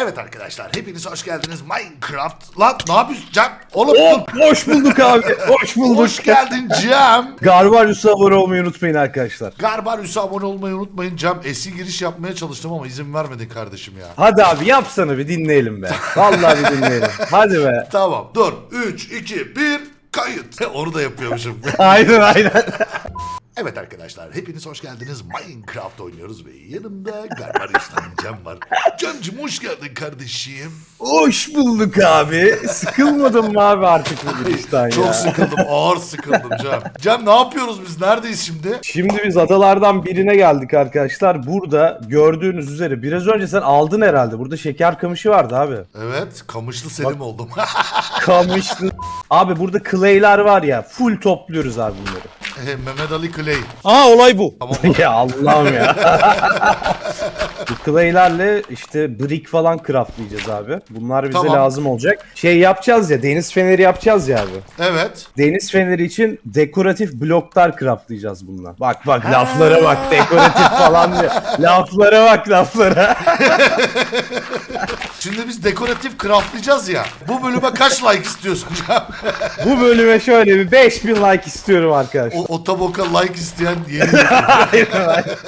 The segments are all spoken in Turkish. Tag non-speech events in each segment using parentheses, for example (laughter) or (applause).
Evet arkadaşlar hepiniz hoş geldiniz Minecraft. Lan ne yapıyorsun Cem? Oğlum Hop, hoş bulduk abi. Hoş (laughs) bulduk. hoş geldin Cem. Garbarius'a abone olmayı unutmayın arkadaşlar. Garbarius'a abone olmayı unutmayın Cem. Eski giriş yapmaya çalıştım ama izin vermedin kardeşim ya. Hadi abi yapsana bir dinleyelim be. Vallahi bir dinleyelim. (laughs) Hadi be. Tamam dur 3 2 1 kayıt. (laughs) Onu da yapıyormuşum. Aynen aynen. Evet arkadaşlar hepiniz hoş geldiniz. Minecraft oynuyoruz ve yanımda Garbarius'tan Cem var. Cem'cim hoş geldin kardeşim. Hoş bulduk abi. Sıkılmadın mı abi artık bu girişten Çok ya? sıkıldım ağır sıkıldım Cem. Cem ne yapıyoruz biz neredeyiz şimdi? Şimdi biz adalardan birine geldik arkadaşlar. Burada gördüğünüz üzere biraz önce sen aldın herhalde. Burada şeker kamışı vardı abi. Evet kamışlı Selim oldum. (laughs) Kamışlı. Abi burada clay'ler var ya. Full topluyoruz abi bunları. Mehmet Ali Clay. Aa olay bu. Tamam (laughs) ya Allah'ım ya. Bu clay'lerle işte brick falan craftlayacağız abi. Bunlar bize Tamam. lazım olacak. Şey yapacağız ya deniz feneri yapacağız ya abi. Evet. Deniz feneri için dekoratif bloklar craftlayacağız bundan. Bak bak laflara bak dekoratif falan diyor. Laflara bak laflara. (laughs) Şimdi biz dekoratif craftlayacağız ya. Bu bölüme kaç like istiyorsun Cem? Bu bölüme şöyle bir 5000 like istiyorum arkadaşlar. o, otoboka like isteyen yeni (laughs)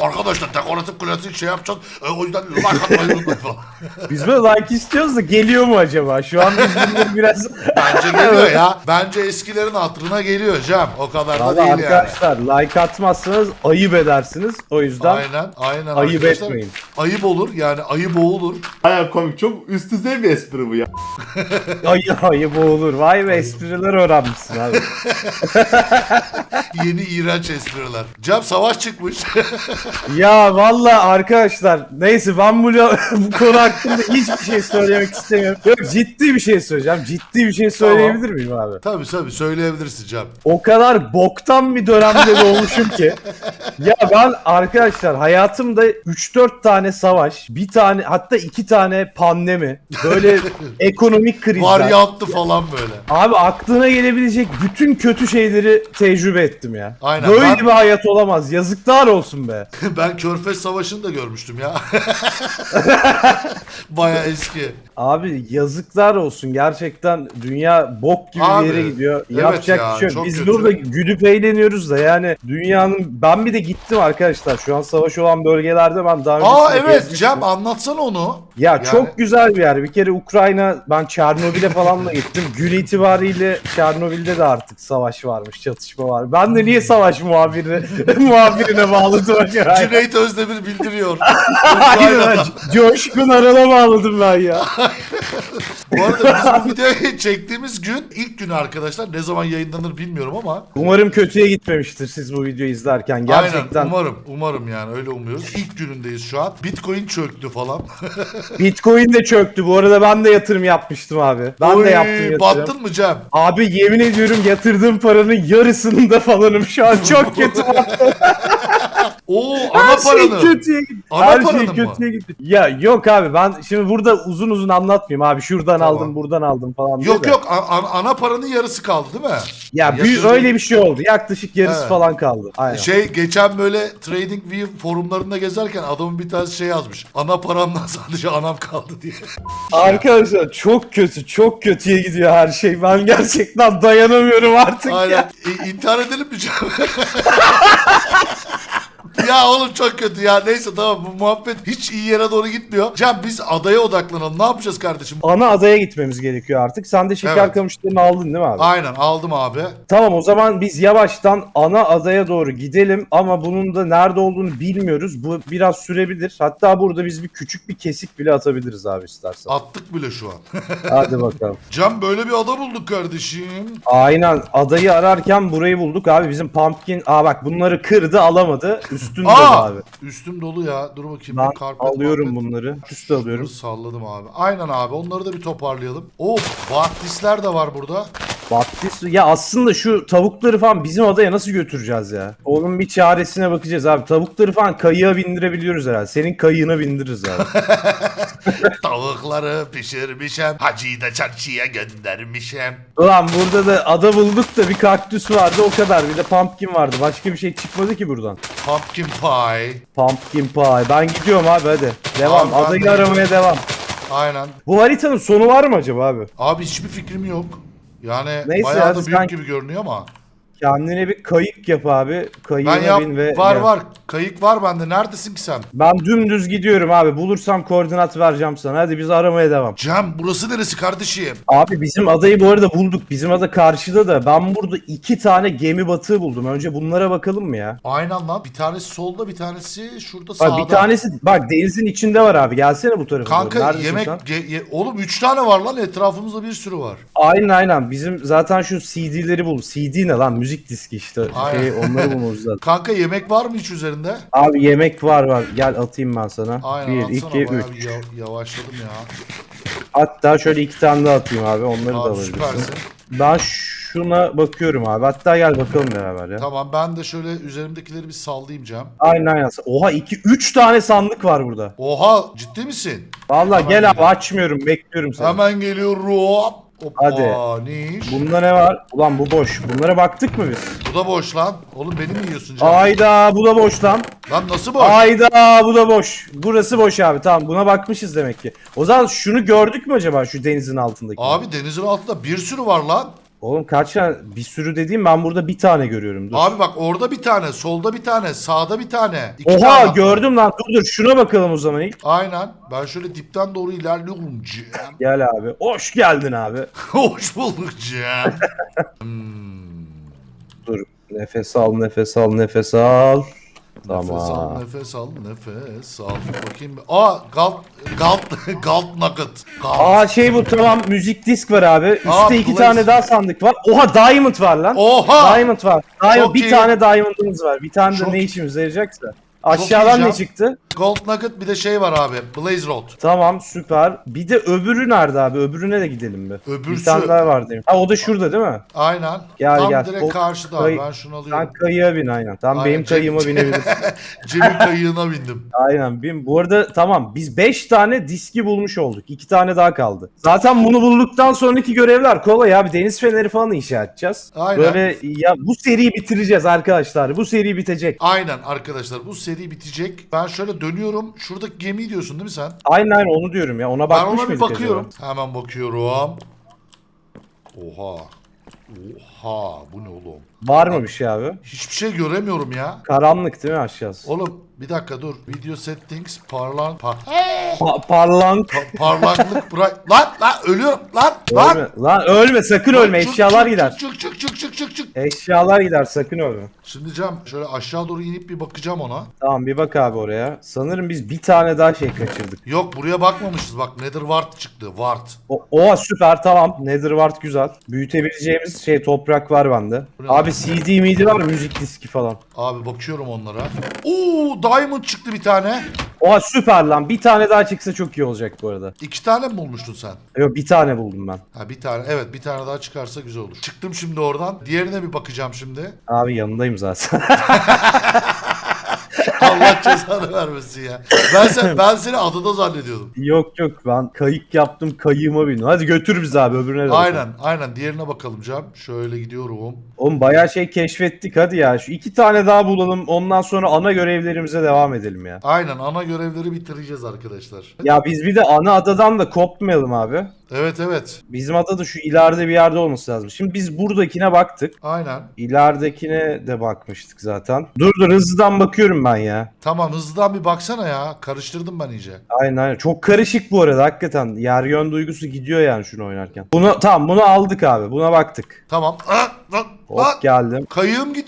Arkadaşlar dekoratif klasik şey yapacağız. E, o yüzden like atmayı unutmayın falan. Biz böyle like istiyoruz da geliyor mu acaba? Şu an biz bunları biraz... Bence geliyor ya. Bence eskilerin hatırına geliyor Cem. O kadar da Valla değil yani. arkadaşlar like atmazsanız ayıp edersiniz. O yüzden Aynen aynen Ayıp arkadaşlar. etmeyin. Ayıp olur yani ayı boğulur. Baya komik. Çok üst düzey bir espri bu ya. ayı ayı boğulur. Vay be espriler öğrenmişsin abi. (laughs) Yeni iğrenç espriler. Cem savaş çıkmış. (laughs) ya valla arkadaşlar neyse ben bu, (laughs) bu konu hakkında hiçbir şey söylemek istemiyorum. Yok ciddi bir şey söyleyeceğim. Ciddi bir şey söyleyebilir miyim abi? tabii tabii söyleyebilirsin Cem. O kadar boktan bir dönemde doğmuşum ki. Ya ben arkadaşlar hayatımda 3-4 tane savaş, bir tane hatta iki tane pandemi, böyle (laughs) ekonomik krizler. Varyattı falan böyle. Abi aklına gelebilecek bütün kötü şeyleri tecrübe ettim ya. Aynen, Böyle ben- bir hayat olamaz. Yazıklar olsun be. (laughs) ben Körfez Savaşı'nı da görmüştüm ya. (laughs) Baya eski. Abi yazıklar olsun. Gerçekten dünya bok gibi Abi, bir yere gidiyor. evet Yapacak ya, bir şey yok. Biz kötü. burada gülüp eğleniyoruz da yani dünyanın ben bir de gittim arkadaşlar. Şu an savaş olan bölgelerde ben daha Aa evet. Cem anlatsana onu. Ya Yani- çok güzel bir yer. Bir kere Ukrayna ben Çernobil'e falan da gittim. Gün itibariyle Çernobil'de de artık savaş varmış, çatışma var. Ben de niye savaş (laughs) muhabirine muhabirine bağladım acaba? Cüneyt Özdemir bildiriyor. (laughs) Ukrayna'da. lan. Coşkun Aral'a bağladım ben ya. (laughs) Bu arada biz bu videoyu çektiğimiz gün ilk günü arkadaşlar ne zaman yayınlanır bilmiyorum ama Umarım kötüye gitmemiştir siz bu videoyu izlerken. Gerçekten aynen umarım umarım yani öyle umuyoruz. İlk günündeyiz şu an. Bitcoin çöktü falan. Bitcoin de çöktü. Bu arada ben de yatırım yapmıştım abi. Ben Oy, de yaptım yatırım. Battın mı Cem? Abi yemin ediyorum yatırdığım paranın yarısında falanım şu an. Çok kötü. (laughs) Oo ana Her şey paranı. kötüye. Ana Her şey paranın mı? kötüye gitti. Ya yok abi ben şimdi burada uzun uzun anlatmayayım abi. Şuradan Tamam. aldım, buradan aldım falan. diye Yok de. yok a- a- ana paranın yarısı kaldı değil mi? Ya bir, öyle bir şey oldu. Yaklaşık yarısı Evet. falan kaldı. Aynen. Şey geçen böyle TradingView forumlarında gezerken adamın bir tanesi şey yazmış. Ana paramdan (laughs) sadece anam kaldı diye. Arkadaşlar çok kötü, çok kötüye gidiyor her şey. Ben gerçekten dayanamıyorum artık Aynen. ya. E, intihar edelim mi Cem? (laughs) ya oğlum çok kötü ya. Neyse tamam bu muhabbet hiç iyi yere doğru gitmiyor. Cem biz adaya odaklanalım. Ne yapacağız kardeşim? Ana adaya gitmemiz gerekiyor artık. Sen de şeker Evet. kamışlarını aldın değil mi abi? Aynen aldım abi. Tamam o zaman biz yavaştan ana adaya doğru gidelim ama bunun da nerede olduğunu bilmiyoruz. Bu biraz sürebilir. Hatta burada biz bir küçük bir kesik bile atabiliriz abi istersen. Attık bile şu an. (laughs) Hadi bakalım. Cem böyle bir ada bulduk kardeşim. Aynen adayı ararken burayı bulduk abi. Bizim pumpkin aa bak bunları kırdı alamadı. Dolu Aa! abi. Üstüm dolu ya. Dur bakayım. Ben bir karpet, alıyorum marpet. bunları. Üstü alıyorum. Bunları salladım abi. Aynen abi. Onları da bir toparlayalım. Oh, Baptistler de var burada. Baktis ya aslında şu tavukları falan bizim adaya nasıl götüreceğiz ya? Onun bir çaresine bakacağız abi. Tavukları falan kayığa bindirebiliyoruz herhalde. Senin kayığına bindiririz abi. (laughs) Tavukları pişirmişim. Hacıyı da çarşıya göndermişim. Ulan burada da ada bulduk da bir kaktüs vardı o kadar. Bir de pumpkin vardı. Başka bir şey çıkmadı ki buradan. Pumpkin pie. Pumpkin pie. Ben gidiyorum abi hadi. Devam. Abi ben Adayı aramaya devam. Aynen. Bu haritanın sonu var mı acaba abi? Abi hiçbir fikrim yok. Yani Neyse bayağı hadi da büyük sen- gibi görünüyor ama. Kendine bir kayık yap abi. Kayığına Ben yap bin ve var var. Kayık var bende. Neredesin ki sen? Ben dümdüz gidiyorum abi. Bulursam koordinat vereceğim sana. Hadi biz aramaya devam. Cem burası neresi kardeşim? Abi bizim adayı bu arada bulduk. Bizim ada karşıda da. Ben burada iki tane gemi batığı buldum. Önce bunlara bakalım mı ya? Aynen lan. Bir tanesi solda bir tanesi şurada Bak sağda. bir tanesi bak denizin içinde var abi. Gelsene bu tarafa. doğru. Kanka Neredesin yemek... sen? ge- ye- Oğlum 3 tane var lan. Etrafımızda bir sürü var. Aynen aynen. Bizim zaten şu CD'leri bul. CD ne lan? Müzik diski işte. Aynen. Şey, onları bulmamız (laughs) lazım. Kanka yemek var mı hiç üzerinde? Abi yemek var var. Gel atayım ben sana. Aynen 1, atsana. 2, Bayağı 3. bir yav- yavaşladım ya. Hatta şöyle iki tane daha atayım abi. Onları da Abi alabilirsin. süpersin. Ben şuna bakıyorum abi. Hatta gel bakalım beraber ya. Tamam ben de şöyle üzerimdekileri bir sallayayım Cem. Aynen aynen. Oha 2 3 tane sandık var burada. Oha ciddi misin? Vallahi Hemen gel abi açmıyorum. Bekliyorum seni. Hemen geliyorum. Hoppa, Hadi. ne iş? Bunda ne var? Ulan bu boş. Bunlara baktık mı biz? Bu da boş lan. Oğlum beni mi yiyorsun Cem? Ayda bu da boş lan. Lan nasıl boş? Ayda bu da boş. Burası boş abi. Tamam buna bakmışız demek ki. O zaman şunu gördük mü acaba şu denizin altındaki? Abi denizin altında bir sürü var lan. Oğlum kaç tane? Bir sürü dediğim ben burada bir tane görüyorum. Dur. Abi bak orada bir tane, solda bir tane, sağda bir tane. iki Oha tane. gördüm lan. Dur dur şuna bakalım o zaman ilk. Aynen. Ben şöyle dipten doğru ilerliyorum Cem. (laughs) Gel abi. Hoş geldin abi. (laughs) Hoş bulduk Cem. Hmm. (laughs) Dur. Nefes al, nefes al, nefes al. Nefes al, Tamam. nefes al, nefes al. Bakayım. Aa, galt, galt, (laughs) galt nugget. Galt. Aa şey bu tamam müzik disk var abi. Üstte Aa, iki Blaze. tane daha sandık var. Oha Diamond var lan. Oha! Diamond var. Diamond, Çok bir iyi. tane Diamond'ımız var. Bir tane de Çok ne iyi. işimize yarayacaksa. Aşağıdan ne çıktı? Gold nugget bir de şey var abi. Blaze rod. Tamam süper. Bir de öbürü nerede abi? Öbürüne de gidelim bir. Öbürsü. Bir tane daha var diyeyim. Ha o da şurada değil mi? Aynen. Gel, Tam gel. direkt O karşıda abi. Ben şunu alıyorum. Sen kayığa bin aynen. Tamam Aynen, benim kayığıma binebilirsin. (laughs) Cem'in kayığına bindim. Aynen bin. Bu arada tamam biz 5 tane diski bulmuş olduk. 2 tane daha kaldı. Zaten bunu bulduktan sonraki görevler kolay abi. Deniz feneri falan inşa edeceğiz. Aynen. Böyle ya bu seriyi bitireceğiz arkadaşlar. Bu seri bitecek. Aynen arkadaşlar bu seri bitecek. Ben şöyle dönüyorum. Şuradaki gemi diyorsun değil mi sen? Aynen aynen onu diyorum ya. Ona Ben bakmış ona bir mıydık bakıyorum. acaba? Hemen bakıyorum. Oha. Oha bu ne oğlum? Var mı bir şey abi? Hiçbir şey göremiyorum ya. Karanlık değil mi aşağısı? Oğlum bir dakika dur. Video settings parlan par Pa- parlank. pa- parlaklık bright. Lan lan ölüyorum lan lan. Ölme. Lan ölme sakın ölme. Çık, Eşyalar çık, gider. Çık çık çık çık çık çık. Eşyalar gider sakın ölme. Şimdi Cem şöyle aşağı doğru inip bir bakacağım ona. Tamam bir bak abi oraya. Sanırım biz bir tane daha şey kaçırdık. Yok buraya bakmamışız bak Nether Wart çıktı. Wart. O, oha süper tamam. Netherwart güzel. Büyütebileceğimiz şey toprak var bende. Abi CD miydi var? Müzik diski falan. Abi bakıyorum onlara. Oo Diamond çıktı bir tane. Oha süper lan. Bir tane daha çıksa çok iyi olacak bu arada. İki tane mi bulmuştun sen? Yok bir tane buldum ben. Ha bir tane evet bir tane daha çıkarsa güzel olur. Çıktım şimdi oradan. Diğerine bir bakacağım şimdi. Abi yanındayım zaten. (laughs) Allah cezanı vermesin ya. Ben sen ben seni adada zannediyordum. yok yok ben kayık yaptım kayığıma bindim. Hadi götür bizi abi öbürüne de bakalım. Aynen aynen diğerine bakalım Cem. Şöyle gidiyorum. Oğlum bayağı şey keşfettik hadi ya. Şu iki tane daha bulalım ondan sonra ana görevlerimize devam edelim ya. Aynen ana görevleri bitireceğiz arkadaşlar. Ya biz bir de ana adadan da kopmayalım abi. Evet evet. Bizim adada şu ileride bir yerde olması lazım. Şimdi biz buradakine baktık. Aynen. İleridekine de bakmıştık zaten. Dur dur hızlıdan bakıyorum ben ya. Tamam hızlıdan bir baksana ya. Karıştırdım ben iyice. Aynen aynen. Çok karışık bu arada hakikaten. Yer yön duygusu gidiyor yani şunu oynarken. Bunu tamam bunu aldık abi. Buna baktık. Tamam. Ah, lan, Hop lan. geldim. Kayığım gidiyor.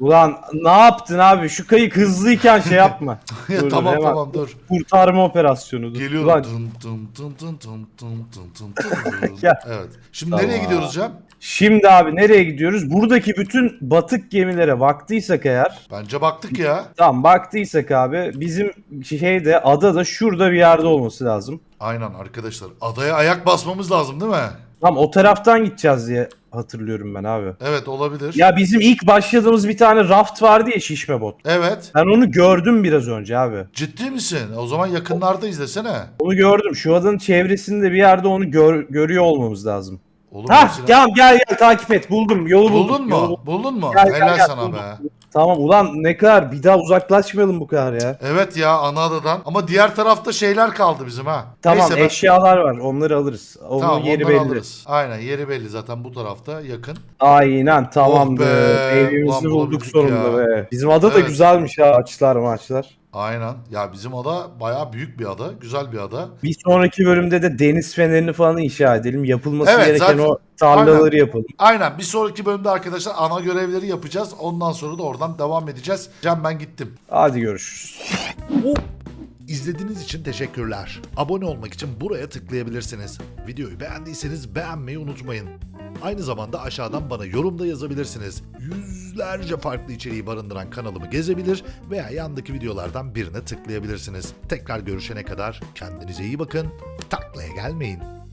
Ulan ne yaptın abi? Şu kayık hızlıyken şey yapma. (laughs) Ya, Dur, dur, tamam hemen tamam dur. Kurtarma operasyonu. Dur. Geliyorum. Ulan, Tın tın tın tın tın tın tın tın tın. (laughs) Evet. Şimdi Tamam. nereye gidiyoruz Cem? şimdi abi nereye gidiyoruz? Buradaki bütün batık gemilere baktıysak eğer Bence baktık ya. Tamam baktıysak abi bizim şeyde adada şurada bir yerde olması lazım. Aynen arkadaşlar. Adaya ayak basmamız lazım değil mi? Tamam o taraftan gideceğiz diye hatırlıyorum ben abi. Evet olabilir. Ya bizim ilk başladığımız bir tane raft vardı ya şişme bot. Evet. Ben onu gördüm biraz önce abi. Ciddi misin? O zaman yakınlarda izlesene. Onu gördüm. Şu adanın çevresinde bir yerde onu gör- görüyor olmamız lazım. Oğlum mesela- tamam gel gel takip et buldum yolu buldum. Buldun Yolu mu? buldum. Buldun mu? Gel, gel, Helal gel, sana buldum. be. Tamam ulan ne kadar bir daha uzaklaşmayalım bu kadar ya. Evet ya ana adadan. Ama diğer tarafta şeyler kaldı bizim ha. Tamam Neyse ben- eşyalar var onları alırız. Onun Tamam yeri belli. alırız. Aynen yeri belli zaten bu tarafta yakın. Aynen tamamdır. Oh be, Evimizi bulduk sonunda ya. be. Bizim ada da Evet. güzelmiş ha açılar maçlar. Aynen. Ya bizim ada bayağı büyük bir ada. Güzel bir ada. Bir sonraki bölümde de deniz fenerini falan inşa edelim. Yapılması Evet, gereken zaten- o tarlaları yapalım. Aynen bir sonraki bölümde arkadaşlar ana görevleri yapacağız. Ondan sonra da oradan devam edeceğiz. Can ben gittim. Hadi görüşürüz. İzlediğiniz için teşekkürler. Abone olmak için buraya tıklayabilirsiniz. Videoyu beğendiyseniz beğenmeyi unutmayın. Aynı zamanda aşağıdan bana yorumda yazabilirsiniz. Yüzlerce farklı içeriği barındıran kanalımı gezebilir veya yandaki videolardan birine tıklayabilirsiniz. Tekrar görüşene kadar kendinize iyi bakın. Taklaya gelmeyin.